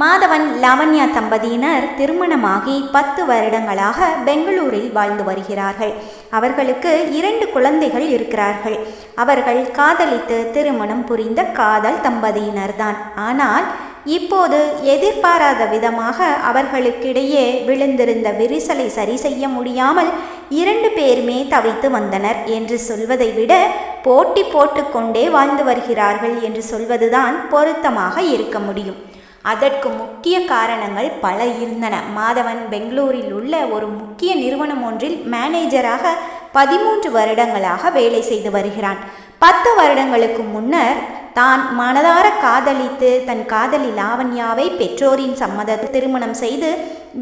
மாதவன் லாவண்யா தம்பதியினர் திருமணமாகி பத்து வருடங்களாக பெங்களூரில் வாழ்ந்து வருகிறார்கள். அவர்களுக்கு இரண்டு குழந்தைகள் இருக்கிறார்கள். அவர்கள் காதலித்து திருமணம் புரிந்த காதல் தம்பதியினர்தான். ஆனால் இப்போது எதிர்பாராத விதமாக அவர்களுக்கிடையே விழுந்திருந்த விரிசலை சரி செய்ய முடியாமல் இரண்டு பேருமே தவித்து வந்தனர் என்று சொல்வதை விட போட்டி போட்டுக்கொண்டே வாழ்ந்து வருகிறார்கள் என்று சொல்வதுதான் பொருத்தமாக இருக்க முடியும். அதற்கு முக்கிய காரணங்கள் பல இருந்தன. மாதவன் பெங்களூரில் உள்ள ஒரு முக்கிய நிறுவனம் ஒன்றில் மேனேஜராக பதிமூன்று வருடங்களாக வேலை செய்து வருகிறான். பத்து வருடங்களுக்கு முன்னர் தான் மனதார காதலித்து தன் காதலி லாவண்யாவை பெற்றோரின் சம்மத திருமணம் செய்து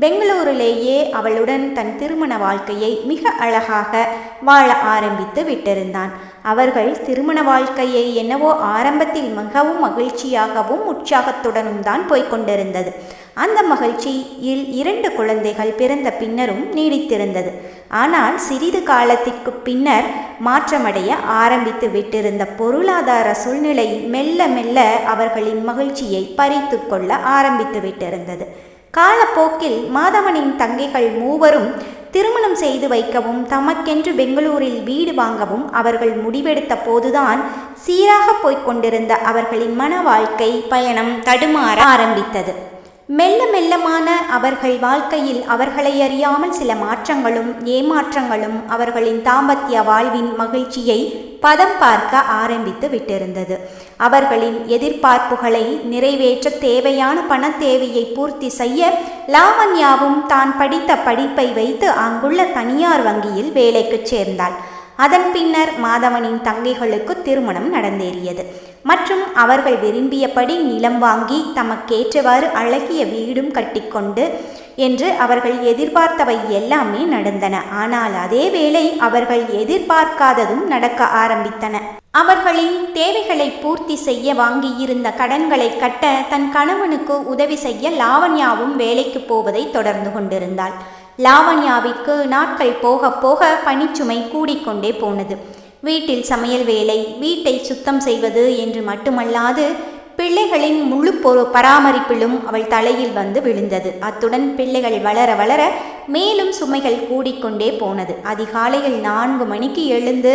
பெங்களூரிலேயே அவளுடன் தன் திருமண வாழ்க்கையை மிக அழகாக வாழ ஆரம்பித்து விட்டிருந்தான். அவர்கள் திருமண வாழ்க்கையை என்னவோ ஆரம்பத்தில் மிகவும் மகிழ்ச்சியாகவும் உற்சாகத்துடனும் தான் போய்கொண்டிருந்தது அந்த மகிழ்ச்சியில் இரண்டு குழந்தைகள் பிறந்த பின்னரும் நீடித்திருந்தது. ஆனால் சிறிது காலத்திற்கு பின்னர் மாற்றமடைய ஆரம்பித்து விட்டிருந்த பொருளாதார சூழ்நிலை மெல்ல மெல்ல அவர்களின் மகிழ்ச்சியை பறித்து கொள்ள ஆரம்பித்து விட்டிருந்தது. காலப்போக்கில் மாதவனின் தங்கைகள் மூவரும் திருமணம் செய்து வைக்கவும் தமக்கென்று பெங்களூரில் வீடு வாங்கவும் அவர்கள் முடிவெடுத்த போதுதான் சீராக போய்க் கொண்டிருந்த அவர்களின் மன வாழ்க்கை பயணம் தடுமாற ஆரம்பித்தது. மெல்ல மெல்லமான அவர்கள் வாழ்க்கையில் அவர்களை அறியாமல் சில மாற்றங்களும் ஏமாற்றங்களும் அவர்களின் தாம்பத்திய வாழ்வின் மகிழ்ச்சியை பதம் பார்க்க ஆரம்பித்து விட்டிருந்தது. அவர்களின் எதிர்பார்ப்புகளை நிறைவேற்ற தேவையான பண தேவையை பூர்த்தி செய்ய லாவண்யாவும் தான் படித்த படிப்பை வைத்து அங்குள்ள தனியார் வங்கியில் வேலைக்கு சேர்ந்தாள். அதன் பின்னர் மாதவனின் தங்கைகளுக்கு திருமணம் நடந்தேறியது. மற்றும் அவர்கள் விரும்பியபடி நிலம் வாங்கி தமக்கேற்றவாறு அழகிய வீடும் கட்டிக்கொண்டு என்று அவர்கள் எதிர்பார்த்தவை எல்லாமே நடந்தன. ஆனால் அதே வேளை அவர்கள் எதிர்பார்க்காததும் நடக்க ஆரம்பித்தன. அவர்களின் தேவைகளை பூர்த்தி செய்ய வாங்கியிருந்த கடன்களை கட்ட தன் கணவனுக்கு உதவி செய்ய லாவண்யாவும் வேலைக்கு போவதை தொடர்ந்து கொண்டிருந்தாள். லாவண்யாவிற்கு நாட்கள் போக போக பணிச்சுமை கூடிக்கொண்டே போனது. வீட்டில் சமையல் வேலை வீட்டை சுத்தம் செய்வது என்று மட்டுமல்லாது பிள்ளைகளின் முழு பொறு பராமரிப்பிலும் அவள் தலையில் வந்து விழுந்தது. அத்துடன் பிள்ளைகள் வளர வளர மேலும் சுமைகள் கூடிக்கொண்டே போனது. அதிகாலையில் நான்கு மணிக்கு எழுந்து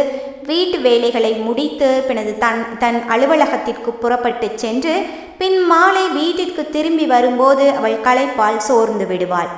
வீட்டு வேலைகளை முடித்து பினது தன் தன் அலுவலகத்திற்கு புறப்பட்டு சென்று பின் மாலை வீட்டிற்கு திரும்பி வரும்போது அவள் களைப்பால் சோர்ந்து விடுவாள்.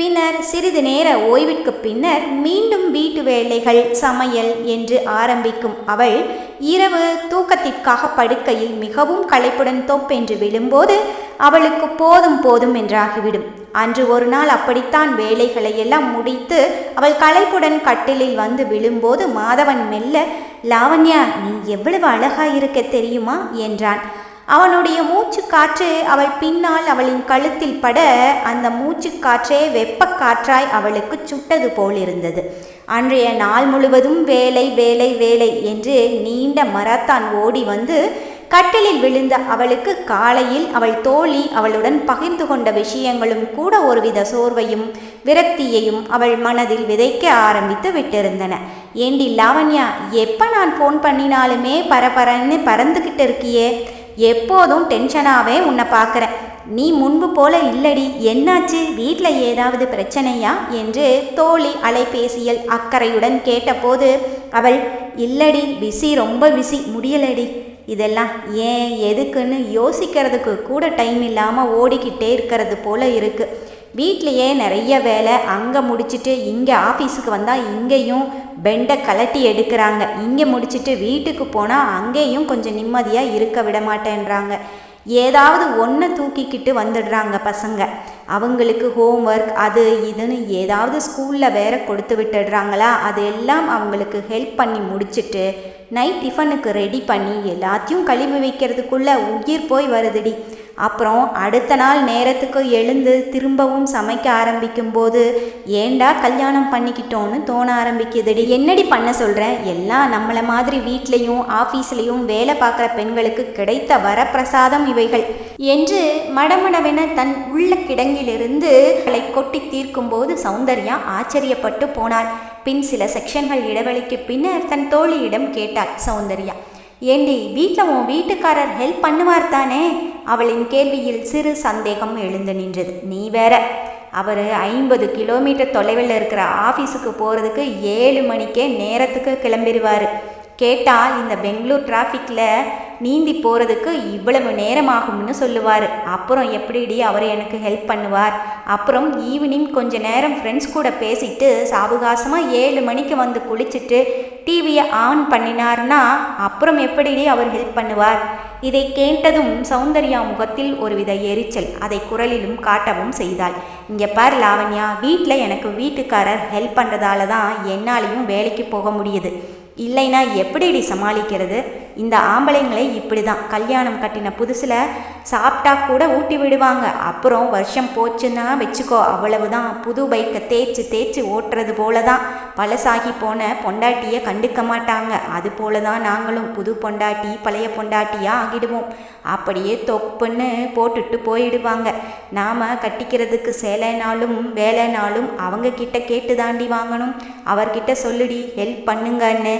பின்னர் சிறிது நேர ஓய்விற்கு பின்னர் மீண்டும் வீட்டு வேலைகள் சமையல் என்று ஆரம்பிக்கும் அவள் இரவு தூக்கத்திற்காக படுக்கையில் மிகவும் களைப்புடன் தொப்பென்று விழும்போது அவளுக்கு போதும் போதும் என்றாகிவிடும். அன்று ஒரு நாள் அப்படித்தான் வேலைகளை எல்லாம் முடித்து அவள் களைப்புடன் கட்டிலில் வந்து விழும்போது மாதவன் மெல்ல லாவண்யா நீ எவ்வளவு அழகாயிருக்க தெரியுமா? என்றான். அவனுடைய மூச்சு காற்று அவள் பின்னால் அவளின் கழுத்தில் பட அந்த மூச்சு காற்றே வெப்பக் காற்றாய் அவளுக்கு சுட்டது போலிருந்தது. அன்றைய நாள் முழுவதும் வேலை வேலை வேலை என்று நீண்ட மரத்தான் ஓடி வந்து கட்டிலில் விழுந்த அவளுக்கு காலையில் அவள் தோழி அவளுடன் பகிர்ந்து கொண்ட விஷயங்களும் கூட ஒருவித சோர்வையும் விரக்தியையும் அவள் மனதில் விதைக்க ஆரம்பித்து விட்டிருந்தன. ஏண்டி லாவண்யா எப்போ நான் ஃபோன் பண்ணினாலுமே பரபரன்னு பறந்துக்கிட்டு இருக்கியே? எப்போதும் டென்ஷனாகவே உன்னை பார்க்குறேன் நீ முன்பு போல இல்லடி. என்னாச்சு? வீட்டில் ஏதாவது பிரச்சனையா? என்று தோழி அலைபேசியில் அக்கறையுடன் கேட்டபோது அவள் இல்லடி பிஸி ரொம்ப பிஸி முடியலடி. இதெல்லாம் ஏன் எதுக்குன்னு யோசிக்கிறதுக்கு கூட டைம் இல்லாமல் ஓடிக்கிட்டே இருக்கிறது போல இருக்குது வீட்லேயே நிறைய வேலை அங்கே முடிச்சுட்டு இங்கே ஆஃபீஸுக்கு வந்தால் இங்கேயும் பெண்டை கலட்டி எடுக்கிறாங்க. இங்கே முடிச்சுட்டு வீட்டுக்கு போனால் அங்கேயும் கொஞ்சம் நிம்மதியாக இருக்க விட மாட்டேன்றாங்க. ஏதாவது ஒன்றை தூக்கிக்கிட்டு வந்துடுறாங்க பசங்க. அவங்களுக்கு ஹோம்ஒர்க் அது இதுன்னு ஏதாவது ஸ்கூலில் வேற கொடுத்து விட்டுடுறாங்களா? அது எல்லாம் அவங்களுக்கு ஹெல்ப் பண்ணி முடிச்சுட்டு நைட் டிஃபனுக்கு ரெடி பண்ணி எல்லாத்தையும் கழுவி வைக்கிறதுக்குள்ளே உயிர் போய் வருதுடி. அப்புறம் அடுத்த நாள் நேரத்துக்கு எழுந்து திரும்பவும் சமைக்க ஆரம்பிக்கும்போது ஏண்டா கல்யாணம் பண்ணிக்கிட்டோன்னு தோண ஆரம்பிக்குதுடி? என்னடி பண்ண சொல்கிறேன் எல்லாம் நம்மளை மாதிரி வீட்லேயும் ஆஃபீஸ்லேயும் வேலை பார்க்குற பெண்களுக்கு கிடைத்த வரப்பிரசாதம் இவைகள். என்று மடமடவென தன் உள்ள கிடங்கிலிருந்து களை கொட்டி தீர்க்கும்போது சௌந்தர்யா ஆச்சரியப்பட்டு போனார் பின் சில செக்ஷன்கள் இடைவெளிக்கு பின்னர் தன் தோழியிடம் கேட்டாள் சௌந்தர்யா. ஏண்டி வீட்டில் உன் வீட்டுக்காரர் ஹெல்ப் பண்ணுவார் தானே? அவளின் கேள்வியில் சிறு சந்தேகம் எழுந்து நின்றது. நீ வேற. அவர் ஐம்பது கிலோமீட்டர் தொலைவில் இருக்கிற ஆஃபீஸுக்கு போகிறதுக்கு ஏழு மணிக்கே நேரத்துக்கு கிளம்பிடுவார். கேட்டால் இந்த பெங்களூர் டிராஃபிக்கில் நீந்தி போகிறதுக்கு இவ்வளவு நேரமாகும்னு சொல்லுவார். அப்புறம் எப்படிடி அவர் எனக்கு ஹெல்ப் பண்ணுவார்? அப்புறம் ஈவினிங் கொஞ்ச நேரம் ஃப்ரெண்ட்ஸ் கூட பேசிட்டு சாவகாசமாக ஏழு மணிக்கு வந்து குளிச்சுட்டு டிவியை ஆன் பண்ணினார்னா அப்புறம் எப்படிடி அவர் ஹெல்ப் பண்ணுவார்? இதை கேட்டதும் சௌந்தர்யா முகத்தில் ஒருவித எரிச்சல். அதை குரலிலும் காட்டவும் செய்தாள். இங்கே பார் லாவண்யா வீட்டில் எனக்கு வீட்டுக்காரர் ஹெல்ப் பண்ணுறதால தான் என்னாலையும் வேலைக்கு போக முடியுது. இல்லைனா எப்படிடி சமாளிக்கிறது? இந்த ஆம்பளைங்களை இப்படி தான் கல்யாணம் கட்டின புதுசில் சாப்பிட்டா கூட ஊட்டி விடுவாங்க. அப்புறம் வருஷம் போச்சுன்னா வச்சுக்கோ அவ்வளவுதான். புது பைக்கை தேய்ச்சி தேய்ச்சி ஓட்டுறது போல தான் பழசாகி போன பொண்டாட்டியை கண்டுக்க மாட்டாங்க. அது போல தான் நாங்களும் புது பொண்டாட்டி பழைய பொண்டாட்டியாக ஆகிடுவோம். அப்படியே தொப்புன்னு போட்டுட்டு போயிடுவாங்க. நாம் கட்டிக்கிறதுக்கு சேலைனாலும் வேலைனாலும் அவங்க கிட்ட கேட்டு தாண்டி வாங்கணும். அவர்கிட்ட சொல்லுடி ஹெல்ப் பண்ணுங்கன்னு.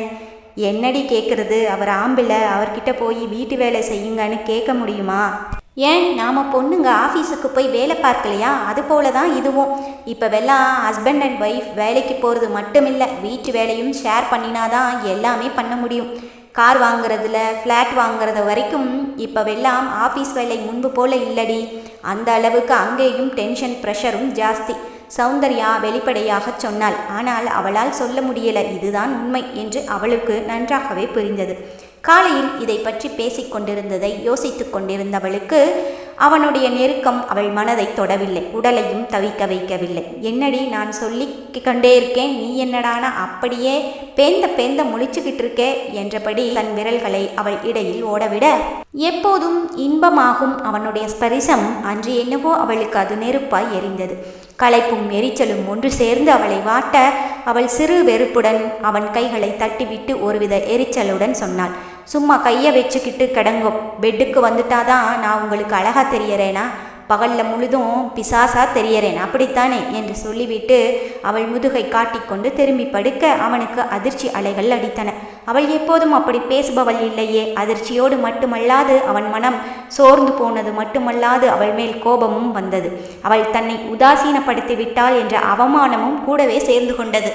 என்னடி கேட்குறது அவர் ஆம்பிளை அவர்கிட்ட போய் வீட்டு வேலை செய்யுங்கன்னு கேட்க முடியுமா? ஏன்? நாம் பொண்ணுங்க ஆஃபீஸுக்கு போய் வேலை பார்க்கலையா? அது போல தான் இதுவும். இப்போவெல்லாம் ஹஸ்பண்ட் அண்ட் ஒய்ஃப் வேலைக்கு போகிறது மட்டும் இல்லை வீட்டு வேலையும் ஷேர் பண்ணினாதான் எல்லாமே பண்ண முடியும். கார் வாங்குறதுல ஃப்ளாட் வாங்குறது வரைக்கும் இப்போவெல்லாம் ஆஃபீஸ் வேலை முன்பு போல இல்லடி. அந்த அளவுக்கு அங்கேயும் டென்ஷன் ப்ரெஷரும் ஜாஸ்தி. சௌந்தர்யா வெளிப்படையாக சொன்னாள். ஆனால் அவளால் சொல்ல முடியல. இதுதான் உண்மை என்று அவளுக்கு நன்றாகவே புரிந்தது. காலையில் இதை பற்றி பேசிக் கொண்டிருந்ததை யோசித்துக் கொண்டிருந்தவளுக்கு அவனுடைய நெருக்கம் அவள் மனதை தொடவில்லை. உடலையும் தவிக்க வைக்கவில்லை. என்னடி நான் சொல்லி கொண்டே இருக்கேன். நீ என்னடானா? அப்படியே பேந்த பேந்த முழிச்சுக்கிட்டு இருக்கே என்றபடி தன் விரல்களை அவள் இடையில் ஓடவிட எப்போதும் இன்பமாகும் அவனுடைய ஸ்பரிசம் அன்று என்னவோ அவளுக்கு அது நெருப்பாய் எரிந்தது. களைப்பும் எரிச்சலும் ஒன்று சேர்ந்து அவளை வாட்ட அவள் சிறு வெறுப்புடன் அவன் கைகளை தட்டிவிட்டு ஒருவித எரிச்சலுடன் சொன்னாள். சும்மா கையை வச்சுக்கிட்டு கிடங்கும் பெட்டுக்கு வந்துட்டாதான் நான் உங்களுக்கு அழகா தெரியறேனா? பகல்ல முழுதும் பிசாசா தெரியறேன். அப்படித்தானே? என்று சொல்லிவிட்டு அவள் முதுகை காட்டிக்கொண்டு திரும்பி படுக்க அவனுக்கு அதிர்ச்சி அலைகள் அடித்தன. அவள் எப்போதும் அப்படி பேசுபவள் இல்லையே. அதிர்ச்சியோடு மட்டுமல்லாது அவன் மனம் சோர்ந்து போனது மட்டுமல்லாது அவள் மேல் கோபமும் வந்தது. அவள் தன்னை உதாசீனப்படுத்தி விட்டாள் என்ற அவமானமும் கூடவே சேர்ந்து கொண்டது.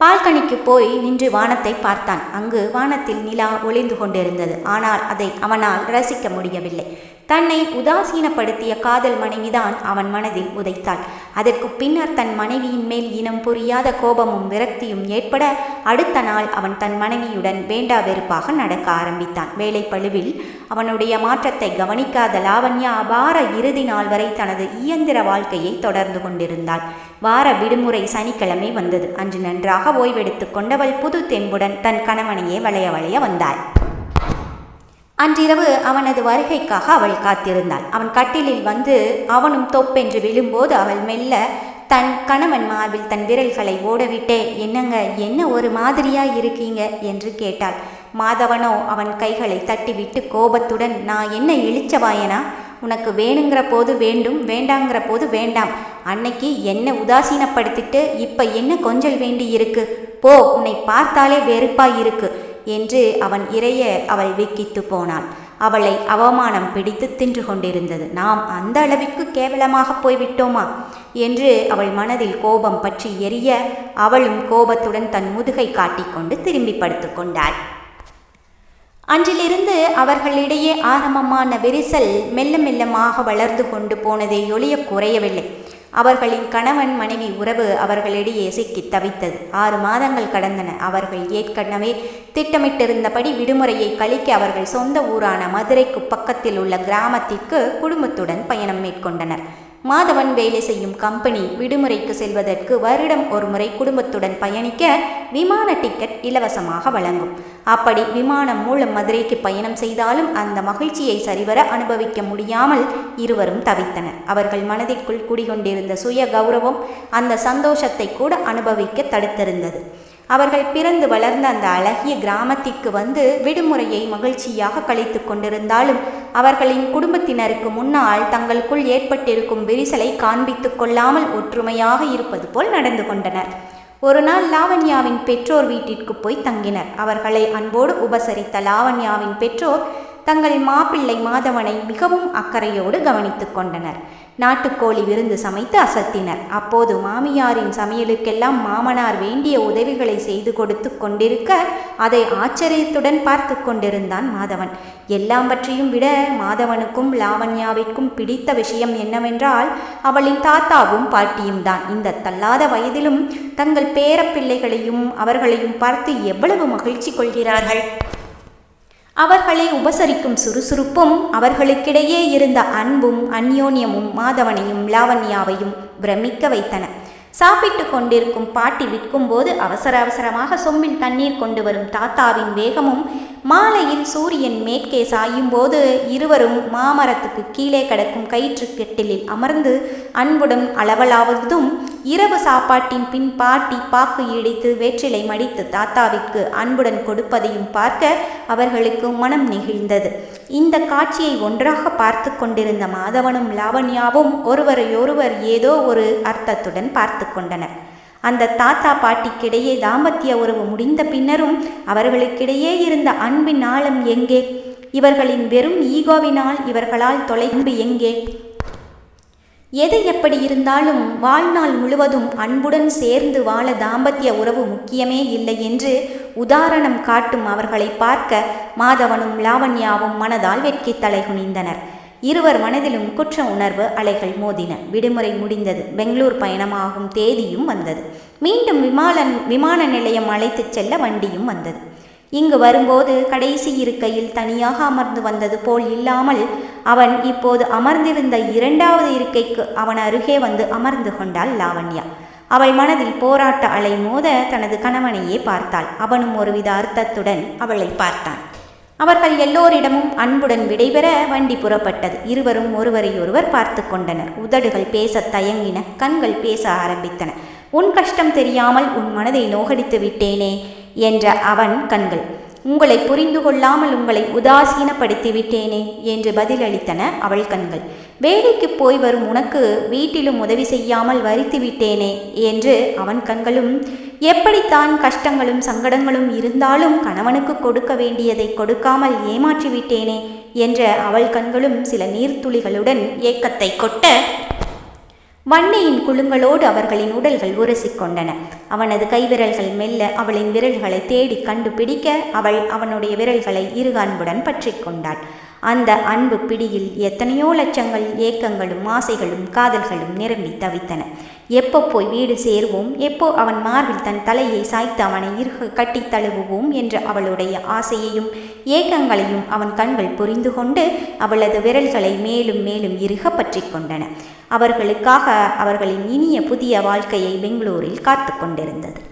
பால்கனிக்கு போய் நின்று வானத்தை பார்த்தான். அங்கு வானத்தில் நிலா ஒளிந்து கொண்டிருந்தது. ஆனால் அதை அவனால் ரசிக்க முடியவில்லை. தன்னை உதாசீனப்படுத்திய காதல் மனைவிதான் அவன் மனதில் உதைத்தாள். அதற்கு பின்னர் தன் மனைவியின் மேல் இனம் புரியாத கோபமும் விரக்தியும் ஏற்பட அடுத்த நாள் அவன் தன் மனைவியுடன் வேண்டா வெறுப்பாக நடக்க ஆரம்பித்தான். வேலை பழுவில் அவனுடைய மாற்றத்தை கவனிக்காத லாவண்யா வார இறுதி நாள் வரை தனது இயந்திர வாழ்க்கையை தொடர்ந்து கொண்டிருந்தாள். வார விடுமுறை சனிக்கிழமை வந்தது. அன்று நன்றாக ஓய்வெடுத்து கொண்டவள் புது தெம்புடன் தன் கணவனையே வளைய வளைய வந்தாள். அன்றிரவு அவனது வருகைக்காக அவள் காத்திருந்தாள். அவன் கட்டிலில் வந்து அவனும் தொப்பென்று விழும்போது அவள் மெல்ல தன் கணவன் மார்பில் தன் விரல்களை ஓடவிட்டே என்னங்க என்ன ஒரு மாதிரியா இருக்கீங்க? என்று கேட்டாள். மாதவனோ அவன் கைகளை தட்டிவிட்டு கோபத்துடன் நான் என்ன இழிச்சவாயனா உனக்கு வேணுங்கிற போது வேண்டும் வேண்டாங்கிற போது வேண்டாம். அன்னைக்கு என்ன உதாசீனப்படுத்திட்டு இப்ப என்ன கொஞ்சல் வேண்டி இருக்கு? போ உன்னை பார்த்தாலே வெறுப்பாய் இருக்கு. என்று அவன் இறைய அவள் விக்கித்து போனாள் அவளை அவமானம் பிடித்து தின்று கொண்டிருந்தது. நாம் அந்த அளவிற்கு கேவலமாக போய்விட்டோமா? என்று அவள் மனதில் கோபம் பற்றி எரிய அவளும் கோபத்துடன் தன் முதுகை காட்டிக்கொண்டு திரும்பி படுத்துக்கொண்டாள் அன்றிலிருந்து அவர்களிடையே ஆரம்பமான விரிசல் மெல்ல மெல்லமாக வளர்ந்து கொண்டு போனதை ஒளிய குறையவில்லை. அவர்களின் கணவன் மனைவி உறவு அவர்களிடையே சிக்கி தவித்தது. ஆறு மாதங்கள் கடந்தன. அவர்கள் ஏற்கனவே திட்டமிட்டிருந்தபடி விடுமுறையை கழிக்க அவர்கள் சொந்த ஊரான மதுரைக்கு பக்கத்தில் உள்ள கிராமத்திற்கு குடும்பத்துடன் பயணம் மேற்கொண்டனர். மாதவன் வேலை செய்யும் கம்பெனி விடுமுறைக்கு செல்வதற்கு வருடம் ஒரு முறை குடும்பத்துடன் பயணிக்க விமான டிக்கெட் இலவசமாக வழங்கும். அப்படி விமானம் மூலம் மதுரைக்கு பயணம் செய்தாலும் அந்த மகிழ்ச்சியை சரிவர அனுபவிக்க முடியாமல் இருவரும் தவித்தனர். அவர்கள் மனதிற்குள் குடிகொண்டிருந்த சுய கௌரவம் அந்த சந்தோஷத்தை கூட அனுபவிக்க தடுத்திருந்தது. அவர்கள் பிறந்து வளர்ந்த அந்த அழகிய கிராமத்திற்கு வந்து விடுமுறையை மகிழ்ச்சியாக கழித்து கொண்டிருந்தாலும் அவர்களின் குடும்பத்தினருக்கு முன்னால் தங்களுக்குள் ஏற்பட்டிருக்கும் விரிசலை காண்பித்து கொள்ளாமல் ஒற்றுமையாக இருப்பது போல் நடந்து கொண்டனர். ஒரு நாள் லாவண்யாவின் பெற்றோர் வீட்டிற்கு போய் தங்கினர். அவர்களை அன்போடு உபசரித்த லாவண்யாவின் பெற்றோர் தங்கள் மாப்பிள்ளை மாதவனை மிகவும் அக்கறையோடு கவனித்து கொண்டனர். நாட்டுக்கோழி விருந்து சமைத்து அசத்தினர். அப்போது மாமியாரின் சமையலுக்கெல்லாம் மாமனார் வேண்டிய உதவிகளை செய்து கொடுத்து கொண்டிருக்க அதை ஆச்சரியத்துடன் பார்த்து கொண்டிருந்தான் மாதவன். எல்லாம் பற்றியும் விட மாதவனுக்கும் லாவண்யாவிற்கும் பிடித்த விஷயம் என்னவென்றால் அவளின் தாத்தாவும் பாட்டியும் தான். இந்த தள்ளாத வயதிலும் தங்கள் பேரப்பிள்ளைகளையும் அவர்களையும் பார்த்து எவ்வளவு மகிழ்ச்சி கொள்கிறார்கள். அவர்களை உபசரிக்கும் சுறுசுறுப்பும் அவர்களுக்கிடையே இருந்த அன்பும் அந்யோன்யமும் மாதவனையும் லாவண்யாவையும் பிரமிக்க வைத்தன. சாப்பிட்டு கொண்டிருக்கும் பாட்டி விற்கும்போது அவசர அவசரமாக சொம்பில் தண்ணீர் கொண்டு வரும் தாத்தாவின் வேகமும் மாலையில் சூரியன் மேற்கே சாயும் போது இருவரும் மாமரத்துக்கு கீழே கிடக்கும் கயிற்றுக்கெட்டிலில் அமர்ந்து அன்புடன் அளவலாவதும் இரவு சாப்பாட்டின் பின் பாட்டி பாக்கு இடித்து வெற்றிலை மடித்து தாத்தாவிற்கு அன்புடன் கொடுப்பதையும் பார்க்க அவர்களுக்கு மனம் நெகிழ்ந்தது. இந்த காட்சியை ஒன்றாக பார்த்து கொண்டிருந்த மாதவனும் லாவண்யாவும் ஒருவரையொருவர் ஏதோ ஒரு அர்த்தத்துடன் பார்த்து கொண்டனர். அந்த தாத்தா பாட்டிக்கிடையே தாம்பத்திய உறவு முடிந்த பின்னரும் அவர்களுக்கிடையே இருந்த அன்பின் ஆழம் எங்கே? இவர்களின் வெறும் ஈகோவினால் இவர்களால் தொலைந்து எங்கே? எது எப்படி இருந்தாலும் வாழ்நாள் முழுவதும் அன்புடன் சேர்ந்து வாழ தாம்பத்திய உறவு முக்கியமே இல்லை என்று உதாரணம் காட்டும் அவர்களை பார்க்க மாதவனும் லாவண்யாவும் மனதால் வெட்கி தலைகுனிந்தனர் இருவர் மனதிலும் குற்ற உணர்வு அலைகள் மோதின. விடுமுறை முடிந்தது. பெங்களூர் பயணமாகும் தேதியும் வந்தது. மீண்டும் விமான விமான நிலையம் அழைத்துச் செல்ல வண்டியும் வந்தது. இங்கு வரும்போது கடைசி இருக்கையில் தனியாக அமர்ந்து வந்தது போல் இல்லாமல் அவன் இப்போது அமர்ந்திருந்த இரண்டாவது இருக்கைக்கு அவன் அருகே வந்து அமர்ந்து கொண்டாள் லாவண்யா. அவள் மனதில் போராட்ட அலை மோத தனது கணவனையே பார்த்தாள். அவனும் ஒருவித அர்த்தத்துடன் அவளை பார்த்தான். அவர்கள் எல்லோரிடமும் அன்புடன் விடைபெற வண்டி புறப்பட்டது. இருவரும் ஒருவரையொருவர் பார்த்து கொண்டனர். உதடுகள் பேச தயங்கின கண்கள் பேச ஆரம்பித்தன. உன் கஷ்டம் தெரியாமல் உன் மனதை நோகடித்து விட்டேனே என்ற அவன் கண்கள். உங்களை புரிந்து கொள்ளாமல் உங்களை உதாசீனப்படுத்தி விட்டேனே என்று பதிலளித்தன அவள் கண்கள். வேலைக்கு போய் வரும் உனக்கு வீட்டிலும் உதவி செய்யாமல் வரித்து விட்டேனே என்று அவன் கண்களும் எப்படித்தான் கஷ்டங்களும் சங்கடங்களும் இருந்தாலும் கணவனுக்கு கொடுக்க வேண்டியதை கொடுக்காமல் ஏமாற்றிவிட்டேனே என்ற அவள் கண்களும் சில நீர்த்துளிகளுடன் ஏக்கத்தை கொட்ட வன்னியின் குழுங்களோடு அவர்களின் உடல்கள் உரசிக்கொண்டன. அவனது கைவிரல்கள் மெல்ல அவளின் விரல்களை தேடி கண்டுபிடிக்க அவள் அவனுடைய விரல்களை இரு அன்புடன் பற்றி கொண்டாள். அந்த அன்பு பிடியில் எத்தனையோ லட்சங்கள் ஏக்கங்களும் ஆசைகளும் காதல்களும் நிரம்பி தவித்தன. எப்போ போய் வீடு சேர்வோம்? எப்போ அவன் மார்பில் தன் தலையை சாய்த்து அவனை இறுக கட்டி தழுவுவோம் என்ற அவளுடைய ஆசையையும் ஏக்கங்களையும் அவன் கண்கள் புரிந்து கொண்டு அவளது விரல்களை மேலும் மேலும் இருக பற்றி கொண்டன. அவர்களுக்காக அவர்களின் இனிய புதிய வாழ்க்கையை பெங்களூரில் காத்து கொண்டிருந்தது.